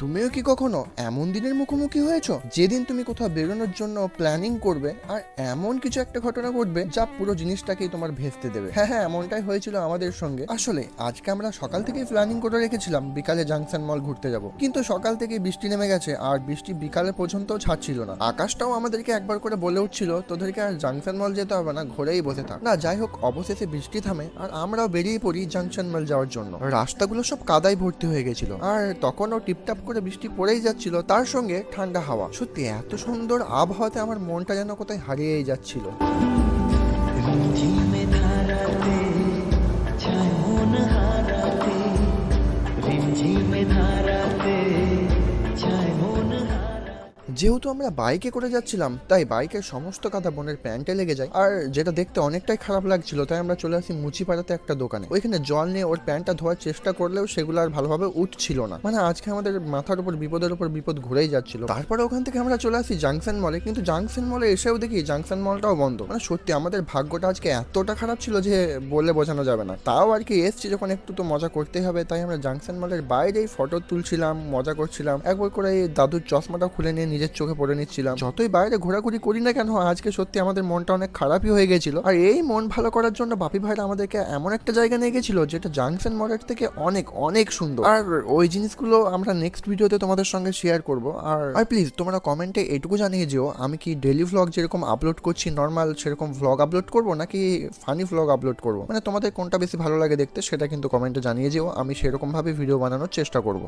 তুমিও কি কখনো এমন দিনের মুখোমুখি হয়েছো? যেদিন তুমি কোথাও বেরোনোর জন্য প্ল্যানিং করবে আর এমন কিছু একটা ঘটনা ঘটবে যা পুরো জিনিসটাকেই তোমার ভেস্তে দেবে। হ্যাঁ হ্যাঁ এমনটাই হয়েছিল আমাদের সঙ্গে। আসলে, আজকে আমরা সকাল থেকেই প্ল্যানিং করে রেখেছিলাম বিকালে জাংশন মল ঘুরতে যাব। কিন্তু সকাল থেকে বৃষ্টি নেমে গেছে আর বৃষ্টি বিকালে পর্যন্ত ছাড়ছিল না। আকাশটাও আমাদেরকে একবার করে বলে উঠছিল, তোদেরকে আর জাংশন মল যেতে হবে না, ঘরেই বসে থাক। না, যাই হোক, অবশেষে বৃষ্টি থামে আর আমরাও বেরিয়ে পড়ি জাংশন মল যাওয়ার জন্য। রাস্তাগুলো সব কাদায় ভর্তি হয়ে গেছিল। আর তখনও টিপটাপ করে বৃষ্টি পড়েই যাচ্ছিল, তার সঙ্গে ঠান্ডা হাওয়া। সত্যি, এত সুন্দর আবহাওয়াতে আমার মনটা যেন কোথায় হারিয়েই যাচ্ছিল। যেহেতু আমরা বাইকে করে যাচ্ছিলাম, তাই বাইকের সমস্ত কাদা বোনের প্যান্টে লেগে যায়। আর যেটা দেখতে অনেকটাই খারাপ লাগছিল, তাই আমরা চলে আসি মুচিপাড়াতে একটা দোকানে। ওইখানে জল নিয়ে ওর প্যান্টটা ধোয়ার চেষ্টা করলেও সেগুলো আর ভালোভাবে উঠছিল না। মানে আজকে আমাদের মাথার উপর, বিপদের উপর বিপদ ঘুরেই যাচ্ছিল। তারপরে ওখান থেকে আমরা চলে আসি জাংশন মলে কিন্তু জাংশন মলে এসেও দেখি জাংশন মলটাও বন্ধ। মানে সত্যি আমাদের ভাগ্যটা আজকে এতটা খারাপ ছিল যে বলে বোঝানো যাবে না। তাও আর কি এসছি যখন একটু তো মজা করতেই হবে, তাই আমরা জাংশন মলের বাইরেই ফটো তুলছিলাম, মজা করছিলাম। একবার করে দাদুর চশমাটা খুলে নিয়ে নিজের চোখে পড়ে নিচ্ছিলাম। যতই বাইরে ঘোরাঘুরি করি না কেন, আজকে সত্যি আমাদের মনটা অনেক খারাপই হয়ে গেছিল। আর এই মন ভালো করার জন্য বাপি ভাইরা আমাদেরকে এমন একটা জায়গা নিয়ে গেছিল, যেটা জাংশন মলের থেকে অনেক অনেক সুন্দর। আর ওই জিনিসগুলো আমরা নেক্সট ভিডিওতে তোমাদের সঙ্গে শেয়ার করব। আর আর প্লিজ তোমরা কমেন্টে এটুকু জানিয়ে যেও, আমি কি ডেলি ভ্লগ যেরকম আপলোড করছি নর্মাল সেরকম ভ্লগ আপলোড করব, নাকি ফানি ভ্লগ আপলোড করব? মানে তোমাদের কোনটা বেশি ভালো লাগে দেখতে, সেটা কিন্তু কমেন্টে জানিয়ে যেও, আমি সেরকম ভাবে ভিডিও বানানোর চেষ্টা করব।